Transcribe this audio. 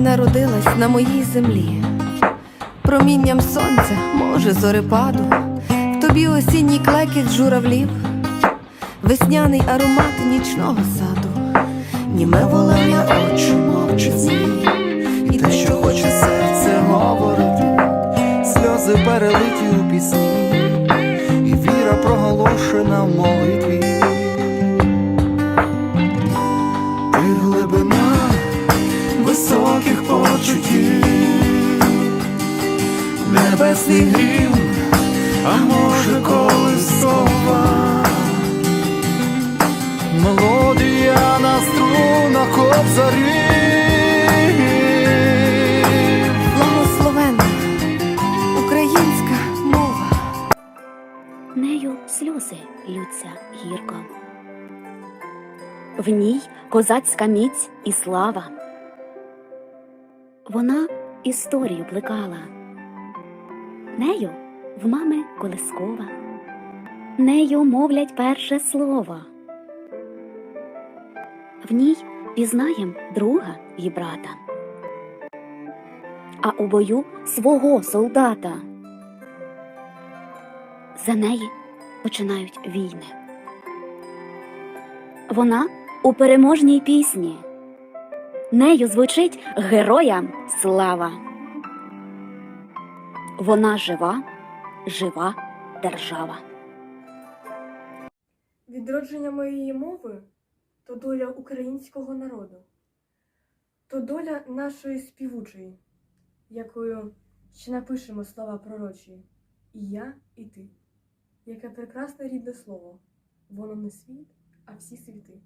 Народилась на моїй землі, промінням сонця, може, зорепаду, в тобі осінній клекіт журавлів, весняний аромат нічного саду, німе волення очі мовчить І те, що хоче серце говорити, сльози перелиті у пісні, і віра проголошена в молитві. Небесний грім, а може колискова. Мелодія на струнах обзорів. благословенна українська мова. Нею сльози лються гірко. В ній козацька міць і слава. Вона історію плекала. Нею в мами колискова. Нею мовлять перше слово. В ній пізнаєм друга і брата. А у бою свого солдата. За неї починають війни. Вона у переможній пісні. Нею звучить героям слава. Вона жива, жива держава. Відродження моєї мови то доля українського народу, то доля нашої співучої, якою ще напишемо слова пророчі і я, і ти. Яке прекрасне рідне слово, воно не світ, а всі світи.